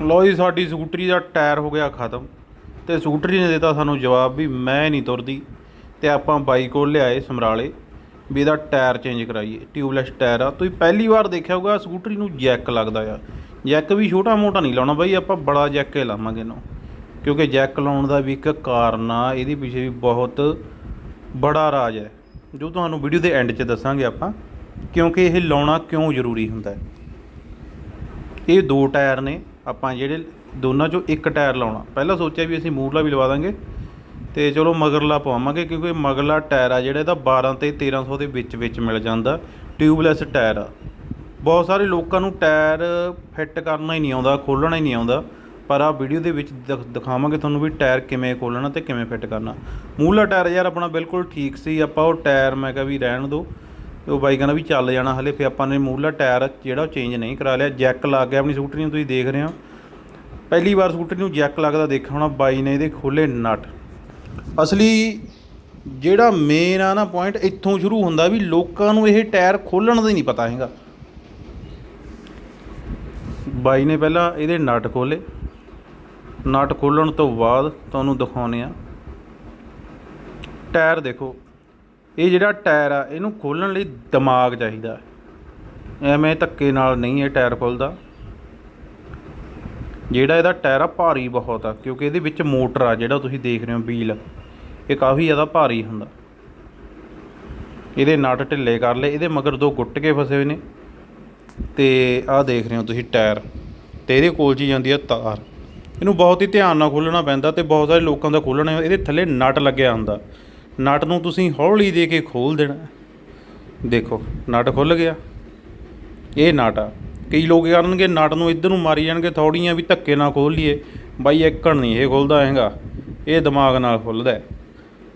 ਲੋ ਜੀ, ਸਾਡੀ ਸਕੂਟਰੀ ਦਾ ਟਾਇਰ ਹੋ ਗਿਆ ਖਤਮ ਤੇ ਸਕੂਟਰੀ ਨੇ ਦਿੱਤਾ ਸਾਨੂੰ ਜਵਾਬ ਵੀ ਮੈਂ ਨਹੀਂ ਤੁਰਦੀ ਤੇ ਆਪਾਂ ਬਾਈ ਕੋਲ ਲਿਆਏ ਸਮਰਾਲੇ ਵੀ ਇਹਦਾ ਟਾਇਰ ਚੇਂਜ ਕਰਾਈਏ, ਟਿਊਬਲੈਸ ਟਾਇਰ ਆ। ਤੁਸੀਂ ਪਹਿਲੀ ਵਾਰ ਦੇਖਿਆ ਹੋਊਗਾ, ਸਕੂਟਰੀ ਨੂੰ ਜੈਕ ਲੱਗਦਾ ਆ। ਜੈਕ ਵੀ ਛੋਟਾ ਮੋਟਾ ਨਹੀਂ ਲਾਉਣਾ ਬਾਈ, ਆਪਾਂ ਬੜਾ ਜੈਕ ਹੀ ਲਾਵਾਂਗੇ ਇਹਨੂੰ। ਕਿਉਂਕਿ ਜੈਕ ਲਾਉਣ ਦਾ ਵੀ ਇੱਕ ਕਾਰਨ ਆ, ਇਹਦੇ ਪਿੱਛੇ ਵੀ ਬਹੁਤ ਬੜਾ ਰਾਜ ਹੈ। ਜੋ ਤੁਹਾਨੂੰ ਵੀਡੀਓ ਦੇ ਐਂਡ 'ਚ ਦੱਸਾਂਗੇ ਆਪਾਂ, ਕਿਉਂਕਿ ਇਹ ਲਾਉਣਾ ਕਿਉਂ ਜ਼ਰੂਰੀ ਹੁੰਦਾ ਹੈ? ਇਹ ਦੋ ਟਾਇਰ ਨੇ ਆਪਾਂ ਜਿਹੜੇ ਦੋਨਾਂ ਚੋਂ ਇੱਕ ਟਾਇਰ ਲਾਉਣਾ। ਪਹਿਲਾਂ ਸੋਚਿਆ ਵੀ ਅਸੀਂ ਮੂਰਲਾ ਵੀ ਲਵਾ ਦਾਂਗੇ ਤੇ ਚਲੋ ਮਗਰਲਾ ਪਵਾਵਾਂਗੇ ਕਿਉਂਕਿ ਮਗਰਲਾ ਟਾਇਰ ਆ ਜਿਹੜਾ ਇਹਦਾ 12 ਤੇ 1300 ਦੇ ਵਿੱਚ ਵਿੱਚ ਮਿਲ ਜਾਂਦਾ, ਟਿਊਬਲੈਸ ਟਾਇਰ ਆ। ਬਹੁਤ ਸਾਰੇ ਲੋਕਾਂ ਨੂੰ ਟਾਇਰ ਫਿੱਟ ਕਰਨਾ ਹੀ ਨਹੀਂ ਆਉਂਦਾ, ਖੋਲ੍ਹਣਾ ਹੀ ਨਹੀਂ ਆਉਂਦਾ, ਪਰ ਆ ਵੀਡੀਓ ਦੇ ਵਿੱਚ ਦਿਖ- ਦਿਖਾਵਾਂਗੇ ਤੁਹਾਨੂੰ ਵੀ ਟਾਇਰ ਕਿਵੇਂ ਖੋਲ੍ਹਣਾ ਤੇ ਕਿਵੇਂ ਫਿੱਟ ਕਰਨਾ। ਮੂਹਲਾ ਟਾਇਰ ਯਾਰ ਆਪਣਾ ਬਿਲਕੁਲ ਠੀਕ ਸੀ, ਆਪਾਂ ਉਹ ਟਾਇਰ ਮੈਂ ਕਿਹਾ ਵੀ ਰਹਿਣ ਦਿਓ। ਤੇ ਉਹ ਬਾਈ ਕਹਿੰਦਾ ਵੀ ਚੱਲ ਜਾਣਾ ਹਲੇ, ਫਿਰ ਆਪਾਂ ਨੇ ਮੂਹਲਾ ਟਾਇਰ ਜਿਹੜਾ ਉਹ ਚੇਂਜ ਨਹੀਂ ਕਰਾ ਲਿਆ, ਜੈਕ ਲੱਗ ਗਿਆ ਆਪਣੀ ਸਕੂਟਰੀ ਨੂੰ ਤੁਸੀਂ ਦੇਖ ਰਹੇ ਹੋ। ਪਹਿਲੀ ਵਾਰ ਸਕੂਟਰੀ ਨੂੰ ਜੈਕ ਲੱਗਦਾ ਦੇਖਿਆ ਹੋਣਾ, ਬਾਈ ਨੇ ਇਹਦੇ ਖੋਲੇ ਨਟ। ਅਸਲੀ ਜਿਹੜਾ ਮੇਨ ਆ ਨਾ ਪੁਆਇੰਟ ਇੱਥੋਂ ਸ਼ੁਰੂ ਹੁੰਦਾ ਵੀ ਲੋਕਾਂ ਨੂੰ ਇਹ ਟਾਇਰ ਖੋਲਣ ਦਾ ਹੀ ਨਹੀਂ ਪਤਾ ਹੈਗਾ। ਬਾਈ ਨੇ ਪਹਿਲਾਂ ਇਹਦੇ ਨਟ ਖੋਲੇ। ਨਟ ਖੋਲਣ ਤੋਂ ਬਾਅਦ ਤੁਹਾਨੂੰ ਦਿਖਾਉਨੇ ਆ ਟਾਇਰ ਦੇਖੋ। ਇਹ ਜਿਹੜਾ ਟਾਇਰ ਆ, ਇਹਨੂੰ ਖੋਲਣ ਲਈ ਦਿਮਾਗ ਚਾਹੀਦਾ। ਐਵੇਂ ਧੱਕੇ ਨਾਲ ਨਹੀਂ ਇਹ ਟਾਇਰ ਖੁੱਲਦਾ। ਜਿਹੜਾ ਇਹਦਾ ਟਾਇਰ ਆ, ਭਾਰੀ ਬਹੁਤ ਆ, ਕਿਉਂਕਿ ਇਹਦੇ ਵਿੱਚ ਮੋਟਰ ਆ, ਜਿਹੜਾ ਤੁਸੀਂ ਦੇਖ ਰਹੇ ਹੋ ਵੀਲ ਇਹ ਕਾਫੀ ਜ਼ਿਆਦਾ ਭਾਰੀ ਹੁੰਦਾ। ਇਹਦੇ ਨਟ ਢਿੱਲੇ ਕਰ ਲਏ, ਇਹਦੇ ਮਗਰ ਦੋ ਗੁੱਟ ਕੇ ਫਸੇ ਹੋਏ ਨੇ। ਤੇ ਆਹ ਦੇਖ ਰਹੇ ਹੋ ਤੁਸੀਂ ਟਾਇਰ। ਤੇ ਇਹਦੇ ਕੋਲ ਜੀ ਜਾਂਦੀ ਆ ਤਾਰ। ਇਹਨੂੰ ਬਹੁਤ ਹੀ ਧਿਆਨ ਨਾਲ ਖੋਲ੍ਹਣਾ ਪੈਂਦਾ ਤੇ ਬਹੁਤ ਸਾਰੇ ਲੋਕਾਂ ਦਾ ਖੋਲਣਾ ਇਹਦੇ ਥੱਲੇ ਨਟ ਲੱਗਿਆ ਹੁੰਦਾ। ਨਟ ਨੂੰ ਤੁਸੀਂ ਹੌਲੀ ਦੇ ਕੇ ਖੋਲ ਦੇਣਾ। ਦੇਖੋ, ਨਟ ਖੁੱਲ ਗਿਆ। ਇਹ ਨਟ ਆ। ਕਈ ਲੋਕ ਕਰਨਗੇ ਨਟ ਨੂੰ ਇੱਧਰ ਨੂੰ ਮਾਰੀ ਜਾਣਗੇ ਥੋੜੀਆਂ ਵੀ ਧੱਕੇ ਨਾਲ ਖੋਲ ਲਈਏ। ਬਾਈ, ਇੱਕਣ ਨਹੀਂ, ਇਹ ਖੁੱਲਦਾ ਹੈਗਾ। ਇਹ ਦਿਮਾਗ ਨਾਲ ਖੁੱਲਦਾ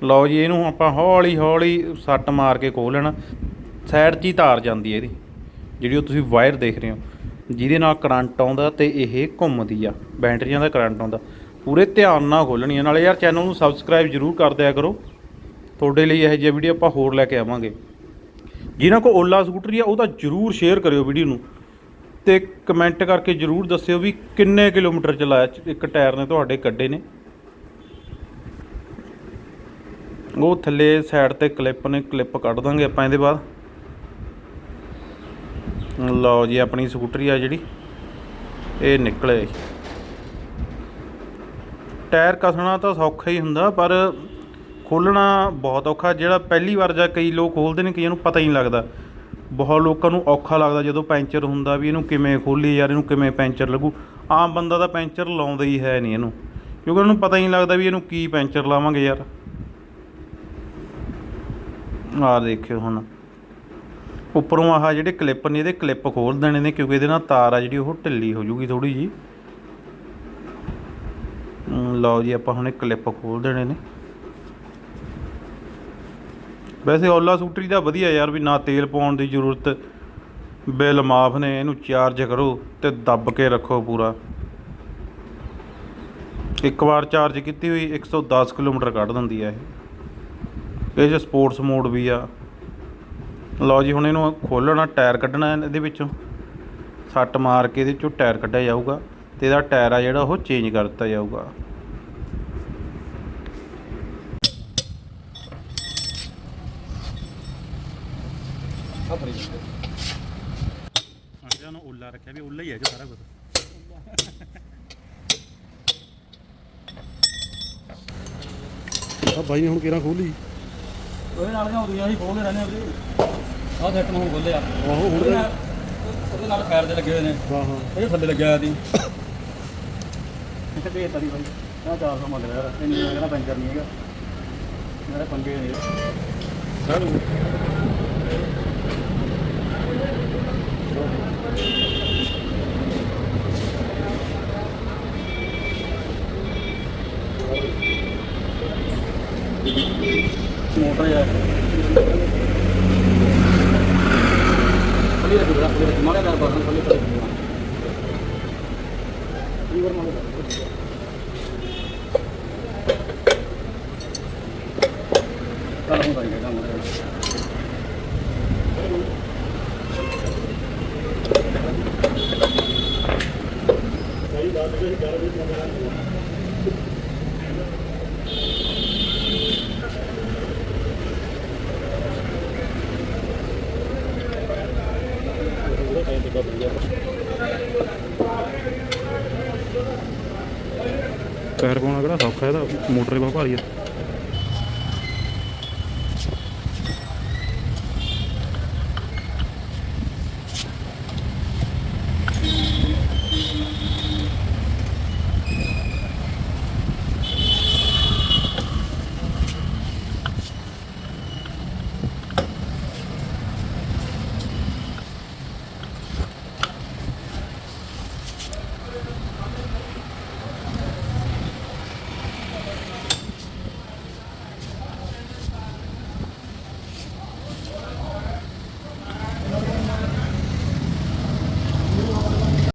ਲਓ ਜੀ, ਇਹਨੂੰ ਆਪਾਂ ਹੌਲੀ ਹੌਲੀ ਸੱਟ ਮਾਰ ਕੇ ਖੋਲ ਲੈਣਾ। ਸਾਈਡ 'ਚ ਹੀ ਤਾਰ ਜਾਂਦੀ ਹੈ ਇਹਦੀ, ਜਿਹੜੀ ਉਹ ਤੁਸੀਂ ਵਾਇਰ ਦੇਖ ਰਹੇ ਹੋ। ਜਿਹਦੇ ਨਾਲ ਕਰੰਟ ਆਉਂਦਾ ਤੇ ਇਹ ਘੁੰਮਦੀ ਆ, ਬੈਟਰੀਆਂ ਦਾ ਕਰੰਟ ਆਉਂਦਾ। ਪੂਰੇ ਧਿਆਨ ਨਾਲ ਖੋਲਣੀ ਨਾਲੇ ਯਾਰ ਚੈਨਲ ਨੂੰ ਸਬਸਕ੍ਰਾਈਬ ਜ਼ਰੂਰ ਕਰ ਦਿਆ ਕਰੋ। ਤੁਹਾਡੇ ਲਈ ਇਹੋ ਜਿਹੀ ਵੀਡੀਓ ਆਪਾਂ ਹੋਰ ਲੈ ਕੇ ਆਵਾਂਗੇ। ਜਿਨ੍ਹਾਂ ਕੋਲ ਓਲਾ ਸਕੂਟਰੀ ਆ, ਉਹਦਾ ਜ਼ਰੂਰ ਸ਼ੇਅਰ ਕਰਿਓ ਵੀਡੀਓ ਨੂੰ। ਤੇ ਕਮੈਂਟ ਕਰਕੇ ਜ਼ਰੂਰ ਦੱਸਿਓ ਵੀ ਕਿੰਨੇ ਕਿਲੋਮੀਟਰ ਚਲਾਇਆ ਇੱਕ ਟਾਇਰ ਨੇ ਤੁਹਾਡੇ ਕੱਢੇ ਨੇ। ਉਹ ਥੱਲੇ ਸਾਈਡ ਤੇ ਕਲਿੱਪ ਨੇ ਕਲਿੱਪ ਕੱਢ ਦਾਂਗੇ ਆਪਾਂ ਇਹਦੇ ਬਾਅਦ। ਲਓ ਜੀ, ਆਪਣੀ ਸਕੂਟਰੀ ਆ ਜਿਹੜੀ, ਇਹ ਨਿਕਲੇ। ਟਾਇਰ ਕਸਣਾ ਤਾਂ ਸੌਖਾ ਹੀ ਹੁੰਦਾ, ਪਰ ਖੋਲਣਾ ਬਹੁਤ ਔਖਾ, ਜਿਹੜਾ ਪਹਿਲੀ ਵਾਰ ਜਾਂ ਕਈ ਲੋਕ ਖੋਲਦੇ ਨੇ, ਕਈਆਂ ਨੂੰ ਪਤਾ ਹੀ ਨਹੀਂ ਲੱਗਦਾ। ਬਹੁਤ ਲੋਕਾਂ ਨੂੰ ਔਖਾ ਲੱਗਦਾ ਜਦੋਂ ਪੈਂਚਰ ਹੁੰਦਾ ਵੀ ਇਹਨੂੰ ਕਿਵੇਂ ਖੋਲੀ ਯਾਰ, ਇਹਨੂੰ ਕਿਵੇਂ ਪੈਂਚਰ ਲੱਗੂ। ਆਮ ਬੰਦਾ ਤਾਂ ਪੈਂਚਰ ਲਾਉਂਦਾ ਹੀ ਹੈ ਨਹੀਂ ਇਹਨੂੰ, ਕਿਉਂਕਿ ਉਹਨੂੰ ਪਤਾ ਹੀ ਨਹੀਂ ਲੱਗਦਾ ਵੀ ਇਹਨੂੰ ਕੀ ਪੈਂਚਰ ਲਾਵਾਂਗੇ ਯਾਰ। ਆ ਦੇਖਿਓ ਹੁਣ। ਉੱਪਰੋਂ ਆਹ ਜਿਹੜੇ ਕਲਿੱਪ ਨੇ, ਇਹਦੇ ਕਲਿੱਪ ਖੋਲ ਦੇਣੇ ਨੇ, ਕਿਉਂਕਿ ਇਹਦੇ ਨਾਲ ਤਾਰ ਆ ਜਿਹੜੀ, ਉਹ ਢਿੱਲੀ ਹੋ ਜੂਗੀ ਥੋੜੀ ਜੀ ਲਓ ਜੀ, ਆਪਾਂ ਹੁਣ ਇਹ ਕਲਿੱਪ ਖੋਲ ਦੇਣੇ ਨੇ। ਵੈਸੇ ਓਲਾ ਸੂਟਰੀ ਦਾ ਵਧੀਆ ਯਾਰ ਵੀ ਨਾ ਤੇਲ ਪਾਉਣ ਦੀ ਜ਼ਰੂਰਤ, ਬਿੱਲ ਮਾਫ ਨੇ, ਇਹਨੂੰ ਚਾਰਜ ਕਰੋ ਤੇ ਦੱਬ ਕੇ ਰੱਖੋ ਪੂਰਾ। ਇੱਕ ਵਾਰ ਚਾਰਜ ਕੀਤੀ ਹੋਈ 110 ਕਿਲੋਮੀਟਰ ਕੱਢ ਦਿੰਦੀ ਆ ਇਹ। ਇਹ 'ਚ ਸਪੋਰਟਸ ਮੋਡ ਵੀ ਆ। ਲਓ ਜੀ, ਹੁਣ ਇਹਨੂੰ ਖੋਲ੍ਹਣਾ, ਟਾਇਰ ਕੱਢਣਾ ਇਹਦੇ ਵਿੱਚੋਂ। ਸੱਟ ਮਾਰ ਕੇ ਇਹਦੇ ਚੋਂ ਟਾਇਰ ਕੱਢਿਆ ਜਾਊਗਾ ਤੇ ਇਹਦਾ ਟਾਇਰ ਆ ਜਿਹੜਾ, ਉਹ ਚੇਂਜ ਕਰ ਦਿੱਤਾ ਜਾਊਗਾ। ਹਾਂ ਨੂੰ ਉੱਲਾ ਰੱਖਿਆ ਵੀ ਉੱਲਾ ਹੀ ਹੈ ਜੋ ਸਾਰਾ ਕੁਝ ਆ ਬਾਈ ਨੇ ਹੁਣ ਕਿਹੜਾ ਖੋਲੀ। ਉਹਦੇ ਨਾਲ ਦੀਆਂ ਹੁੰਦੀਆਂ ਸੀ ਖੋਲਦੇ ਰਹਿੰਦੇ ਉਹਦੇ ਆਹ ਸੈੱਟ ਨੂੰ ਹੁਣ ਖੋਲਿਆ। ਆਹੋ ਹੁਣ ਉਹਦੇ ਨਾਲ ਉਹਦੇ ਨਾਲ ਫਾਇਰ ਦੇ ਲੱਗੇ ਹੋਏ ਨੇ। ਹਾਂ ਹਾਂ ਇਹ ਥੱਲੇ ਲੱਗਿਆ ਸੀ। ਇੱਥੇ ਦੀ ਬਾਈ। ਆਹ 400 ਮੰਗ ਲਿਆ ਯਾਰ ਇੰਨੀ ਮੈਂ ਕਹਿੰਦਾ ਪੈਂਚਰ ਨਹੀਂ ਹੈਗਾ। ਮੇਰੇ ਪੰਗੇ ਨੇ ਮੋਟਰ ਯਾਰ ਖਲੀ ਰੱਖ ਰੱਖ ਰੱਖ ਮਾਰੇ ਨਾਲ ਬਾਹਰ ਖਲੀ ਕਰ ਲੀਵਰ ਮਾਰੇ ਕੱਲ ਹੁੰਦਾ ਹੀ ਹੈਗਾ ਮੋਟਰ ਟਾਇਰ ਪਾਉਣਾ ਕਿਹੜਾ ਸੌਖਾ ਇਹਦਾ? ਮੋਟਰ ਹੀ ਬਹੁਤ ਭਾਰੀ ਆ।